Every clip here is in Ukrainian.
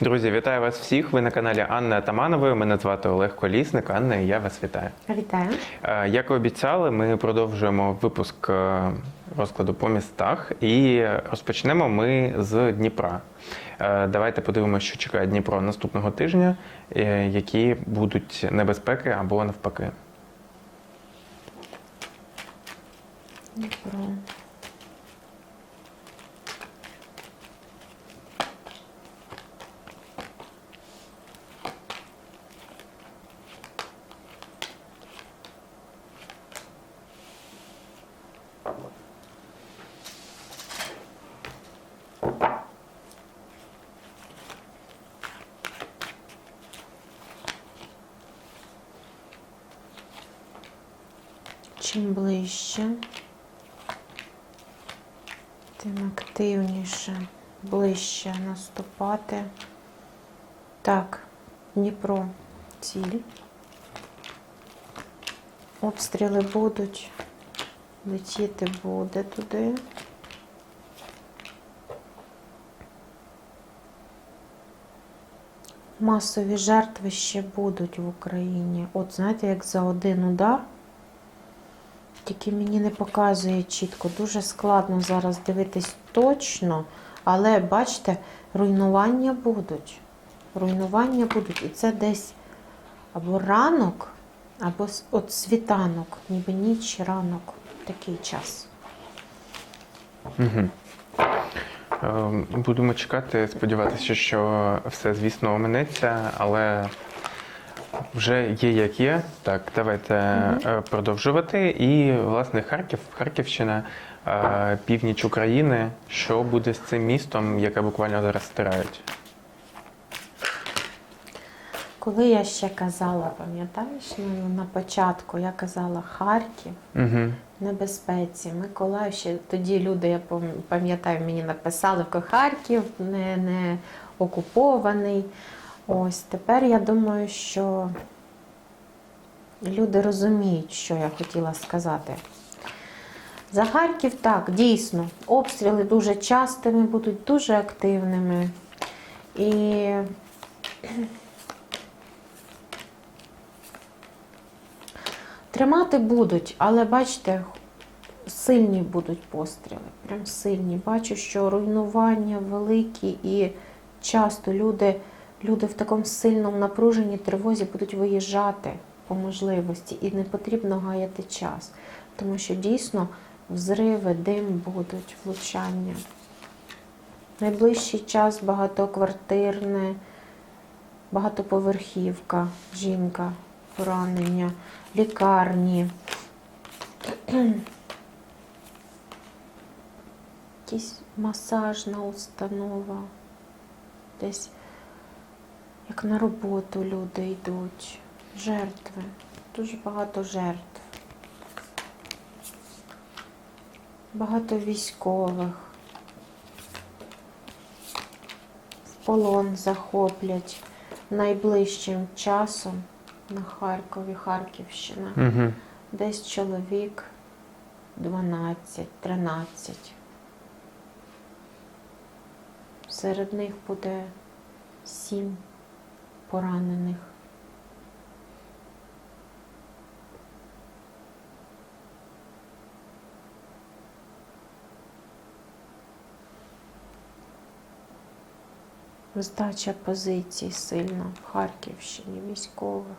Друзі, вітаю вас всіх. Ви на каналі Анни Атаманової. Мене звати Олег Колісник. Анна, і я вас вітаю. Вітаю. Е, Як і обіцяли, ми продовжуємо випуск е, розкладу по містах і розпочнемо ми з Дніпра. Е, Давайте подивимося, що чекає Дніпро наступного тижня, які будуть небезпеки або навпаки. Дніпро. Чим ближче, тим активніше, ближче наступати. Так, Дніпро, ціль. Обстріли будуть, летіти буде туди. Масові жертви ще будуть в Україні. От знаєте, як за один удар. Тільки мені не показує чітко. Дуже складно зараз дивитись точно, але бачите, руйнування будуть. Руйнування будуть. І це десь або ранок, або от світанок, ніби ніч, ранок. Такий час. Угу. Будемо чекати, сподіватися, що все, звісно, оминеться, але вже є як є. Так, давайте е, продовжувати. І, власне, Харків, Харківщина, е, північ України. Що буде з цим містом, яке буквально зараз стирають? Коли я ще казала, пам'ятаєш, ну, на початку я казала Харків, Угу. небезпеці. Миколаїв ще тоді люди, я пам'ятаю, мені написали, що Харків не, не окупований. Ось тепер я думаю, що люди розуміють, що я хотіла сказати. За Харків так, дійсно, обстріли дуже частими будуть, дуже активними. І Тримати будуть, але бачите, сильні будуть постріли. Прям сильні. Бачу, що руйнування великі і часто люди, люди в такому сильному напруженні, тривозі будуть виїжджати по можливості. І не потрібно гаяти час, тому що дійсно взриви, дим будуть, влучання. Найближчий час багатоквартирне, багатоповерхівка, жінка, поранення, лікарні. Якась масажна установа. Десь як на роботу люди йдуть. Жертви. Дуже багато жертв. Багато військових. В полон захоплять найближчим часом на Харкові, Харківщина. Угу. Десь чоловік 12-13. Серед них буде 7 поранених. Здача позицій сильна в Харківщині військових.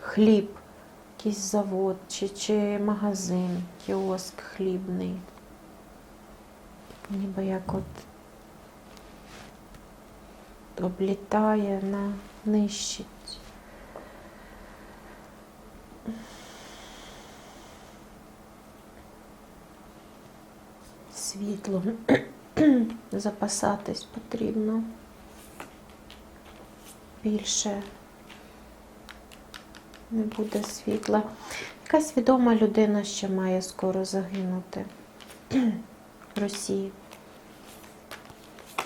Хліб, якийсь завод чи, чи магазин, кіоск хлібний. Ніби як от облітає на нищить. Світлом запасатись потрібно більше не буде світла. Якась відома людина ще має скоро загинути в Росії.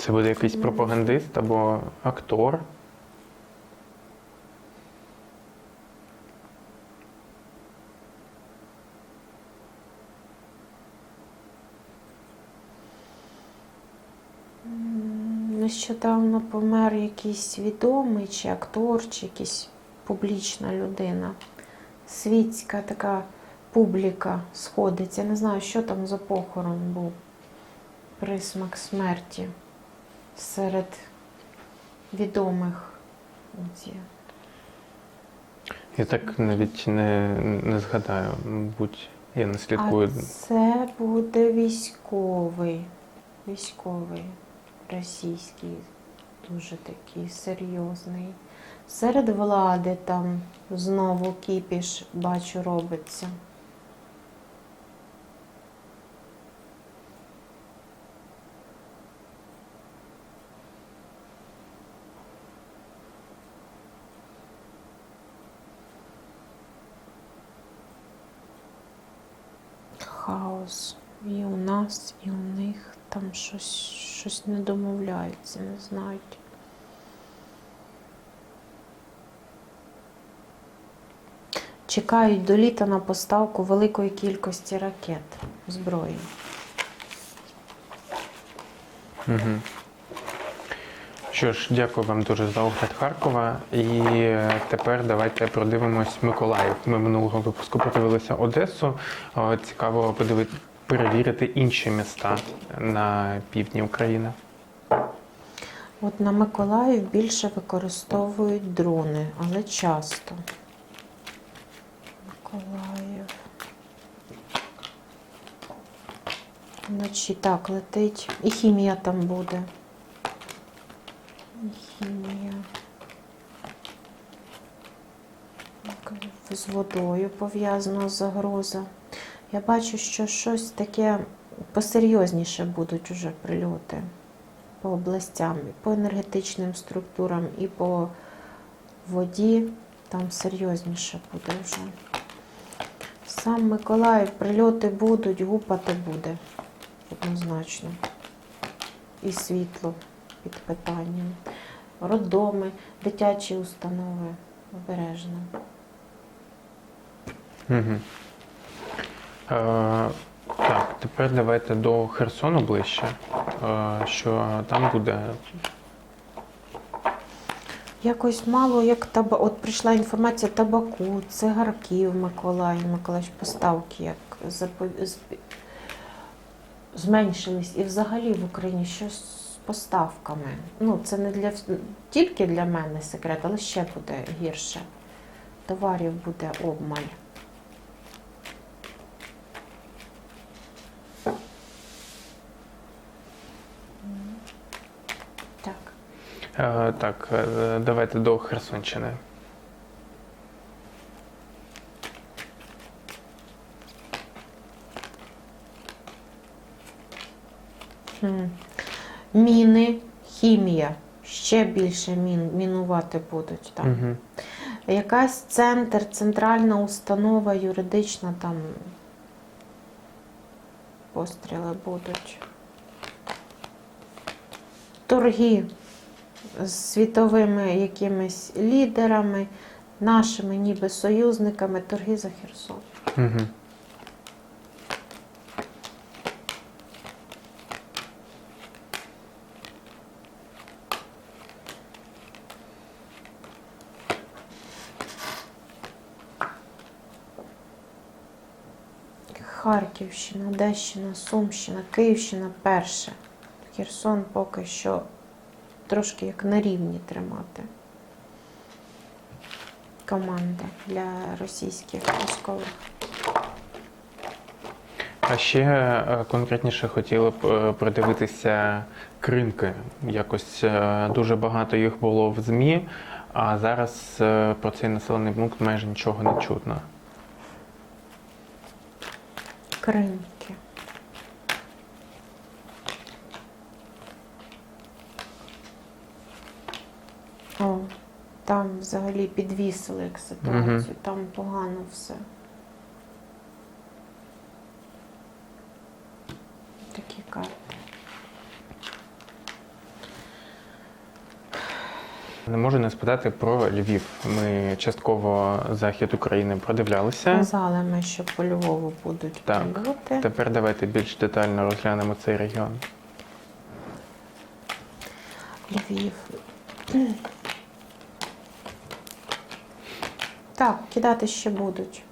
Це буде якийсь пропагандист або актор. нещодавно помер якийсь відомий, чи актор, чи якийсь публічна людина. Світська така публіка сходиться. Я не знаю, що там за похорон був. Присмак смерті серед відомих. От є. Я так навіть не, не згадаю, мабуть, я не слідкую. А це буде військовий. Військовий російський, дуже такий серйозний. Серед влади там знову кіпіш, бачу, робиться. Хаос. І у нас, і у них там щось, щось не домовляються, не знають. Чекають до літа на поставку великої кількості ракет зброї. Угу. Що ж, дякую вам дуже за огляд Харкова. І е, тепер давайте продивимось Миколаїв. Ми минулого випуску подивилися Одесу. Цікаво подивити, перевірити інші міста на півдні України. От на Миколаїв більше використовують дрони, але часто. Миколаїв. Вночі так летить. І хімія там буде. З водою пов'язана загроза. Я бачу, що щось таке посерйозніше будуть уже прильоти по областям, по енергетичним структурам, і по воді. Там серйозніше буде вже. Сам Миколаїв, прильоти будуть, гупати буде однозначно. І світло під питанням. Роддоми, дитячі установи обережно. Угу. Е, так, тепер давайте до Херсону ближче. Е, що там буде Якось мало як таба. От прийшла інформація табаку, цигарків Миколаїв, Миколаївич, поставки як запов- зменшились. І взагалі в Україні щось поставками. Ну, це не для тільки для мене секрет, але ще буде гірше. Товарів буде обмаль. Так. Е, Так, е, давайте до Херсонщини. Хм. Міни, хімія. Ще більше мін, мінувати будуть там. Угу. Якась центр, центральна установа юридична там постріли будуть. Торги з світовими якимись лідерами, нашими ніби союзниками, торги за Херсон. Угу. Харківщина, Одещина, Сумщина, Київщина перше. Херсон поки що трошки як на рівні тримати. Команда для російських військових. А ще е, конкретніше хотіли б е, придивитися кринки. Якось е, дуже багато їх було в ЗМІ, а зараз про цей населений пункт майже нічого не чутно. Кринки. О, там взагалі підвісили як ситуацію, Мгм. там погано все. Такі карти. Не можу не спитати про Львів. Ми частково захід України продивлялися. Казали ми, що по Львову будуть Так. прильоти. Тепер давайте більш детально розглянемо цей регіон. Львів. Так, кидати ще будуть.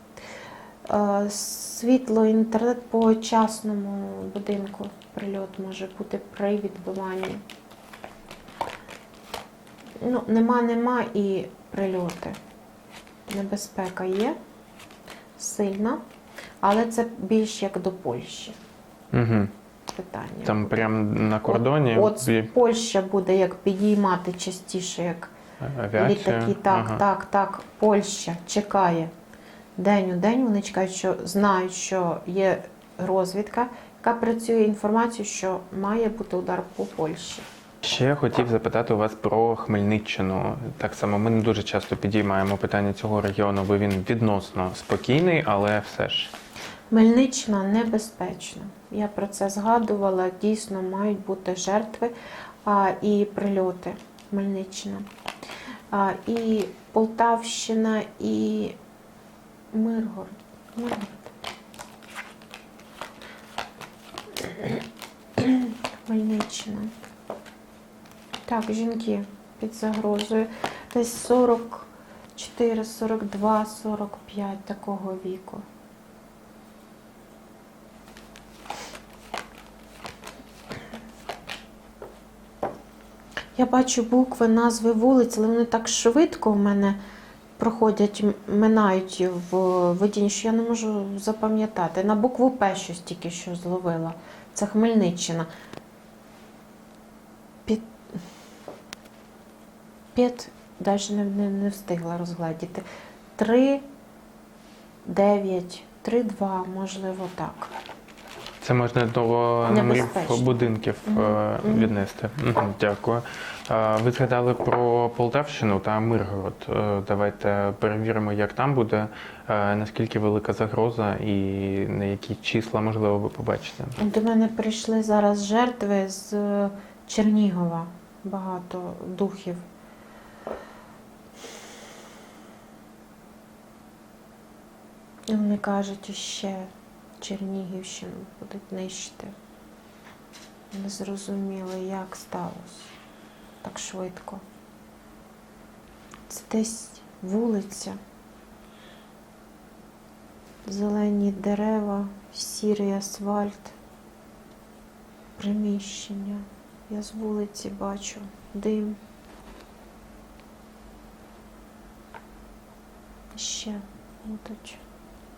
Е, Світло, інтернет по частному будинку. Прильот може бути при відбиванні. Ну, нема, нема і прильоти. Небезпека є сильна, але це більш як до Польщі Угу. питання. Там прямо на кордоні От і Польща буде як підіймати частіше, як авіація. літаки. Так, Ага. так, так. Польща чекає день у день. Вони чекають, що знають, що є розвідка, яка працює інформацію, що має бути удар по Польщі. Ще хотів запитати у вас про Хмельниччину. Так само ми не дуже часто підіймаємо питання цього регіону, бо він відносно спокійний, але все ж. Хмельниччина небезпечна. Я про це згадувала. Дійсно мають бути жертви а, і прильоти. Хмельниччина. А, і Полтавщина, і Миргород. Миргород. Хмельниччина. Так, жінки під загрозою. Десь 44, 42, 45 такого віку. Я бачу букви, назви вулиць, але вони так швидко в мене проходять, минають в видінні, що я не можу запам'ятати. На букву П щось тільки що зловила. Це Хмельниччина. 5, навіть не, не, не встигла розгладіти. 3, 9, 3, 2, можливо, так. Це можна до е, номерів будинків mm-hmm. віднести. Mm-hmm. Дякую. Ви згадали про Полтавщину та Миргород. Е, давайте перевіримо, як там буде, наскільки велика загроза і на які числа можливо ви побачите. До мене прийшли зараз жертви з Чернігова, багато духів. І вони кажуть, ще Чернігівщину будуть нищити. Не зрозуміли, як сталося так швидко. Це десь вулиця. Зелені дерева, сірий асфальт, приміщення. Я з вулиці бачу дим. Ще будуть,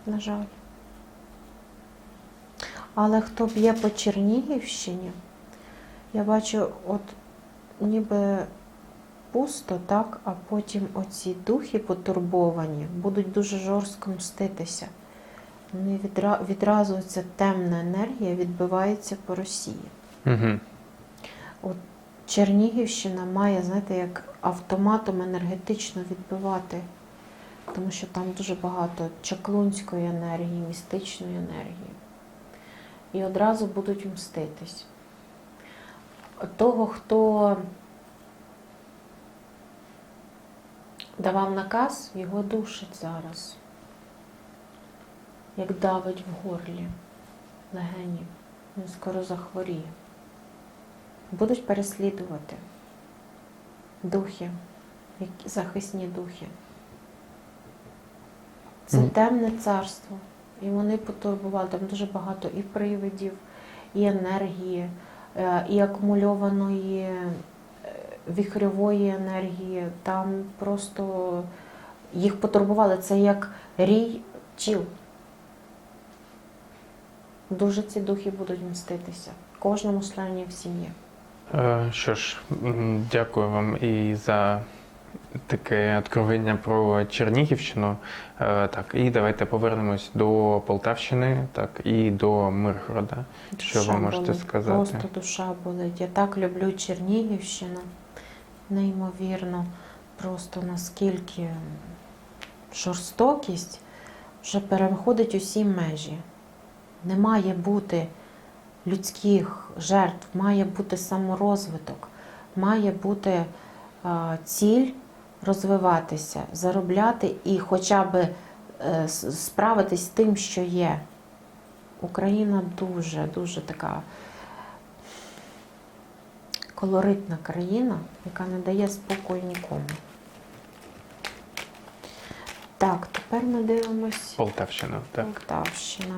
на жаль. Але хто б'є по Чернігівщині, я бачу, от ніби пусто, так, а потім оці духи потурбовані будуть дуже жорстко мститися. Вони відра... відразу ця темна енергія відбивається по Росії. Угу. Чернігівщина має, знаєте, як автоматом енергетично відбивати, тому що там дуже багато чаклунської енергії, містичної енергії. І одразу будуть мститись. Того, хто давав наказ, його душить зараз, як давить в горлі легені. Він скоро захворіє будуть переслідувати духи, захисні духи. Це темне царство. І вони потурбували там дуже багато і привидів, і енергії, е, і акумульованої е, віхрьової енергії. Там просто їх потурбували. Це як рій тіл. Дуже ці духи будуть мститися. Кожному члені в сім'ї. Е, Що ж, дякую вам і за таке откровення про Чернігівщину. Е, Так, і давайте повернемось до Полтавщини, так, і до Миргорода. Що ви можете болить, сказати? Просто душа болить. Я так люблю Чернігівщину. Неймовірно, просто наскільки жорстокість вже переходить усі межі. Не має бути людських жертв, має бути саморозвиток, має бути а, ціль розвиватися, заробляти і хоча б е, справитись з тим, що є. Україна дуже, дуже така колоритна країна, яка не дає спокою нікому. Так, тепер ми дивимось Полтавщина, так. Полтавщина.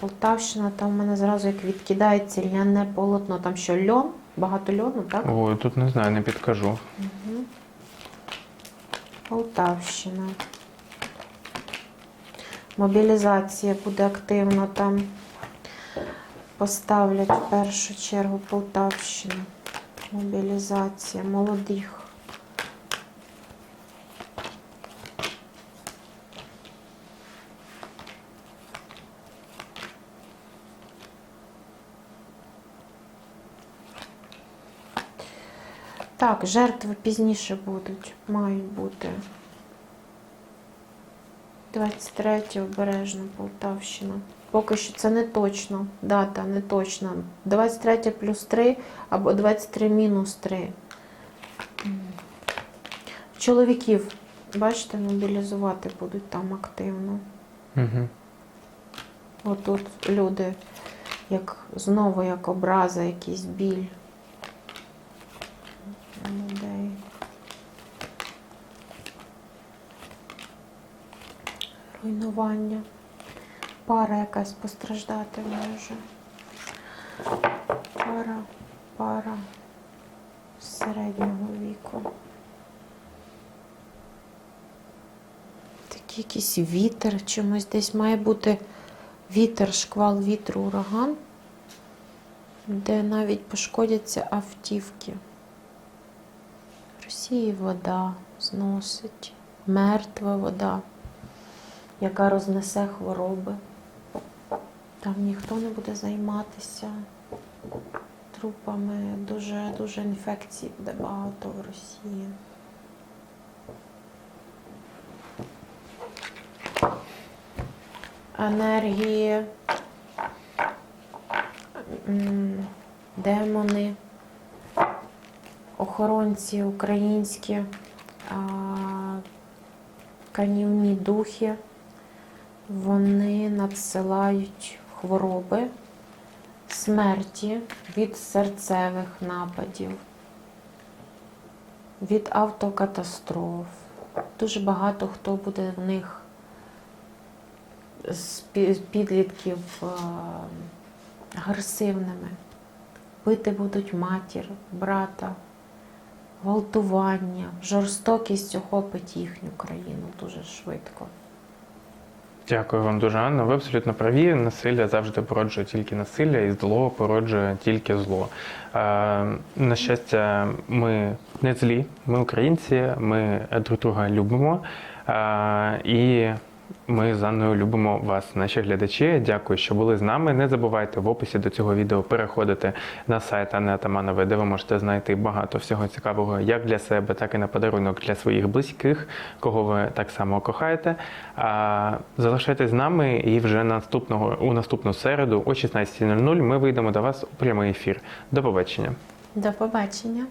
Полтавщина, там в мене зразу як відкидається ляне полотно. Там що льон, багато льону, так? Ой, тут не знаю, не підкажу. Мгм. Полтавщина. Мобілізація буде активно там. Поставлять в першу чергу Полтавщину. Мобілізація молодих. Так, жертви пізніше будуть, мають бути. 23 обережно Полтавщина. Поки що це не точно. Дата не точна. 23 плюс 3 або 23 мінус 3. Чоловіків, бачите, мобілізувати будуть там активно. Угу. Отут люди, як знову як образа, якийсь біль. Руйнування. Пара якась постраждати може. Пара, пара середнього віку. Такий якийсь вітер, чомусь десь має бути вітер, шквал вітру, ураган, де навіть пошкодяться автівки. В Росії вода зносить, мертва вода, яка рознесе хвороби. Там ніхто не буде займатися трупами. Дуже дуже інфекцій буде багато в Росії. енергії, демони, охоронці українські, канівні духи, вони надсилають хвороби, смерті від серцевих нападів, від автокатастроф. Дуже багато хто буде в них з підлітків е, агресивними. Бити будуть матір, брата, гвалтування, жорстокість охопить їхню країну дуже швидко. Дякую вам дуже, Анна. Ви абсолютно праві. Насилля завжди породжує тільки насилля, і зло породжує тільки зло. Е, на щастя, ми не злі, ми українці, ми друг друга любимо. Е, і ми з Анною любимо вас, наші глядачі. Дякую, що були з нами. Не забувайте в описі до цього відео переходити на сайт Анни Атаманової, де ви можете знайти багато всього цікавого як для себе, так і на подарунок для своїх близьких, кого ви так само кохаєте. А, залишайтесь з нами і вже наступного у наступну середу о 16.00 ми вийдемо до вас у прямий ефір. До побачення. До побачення!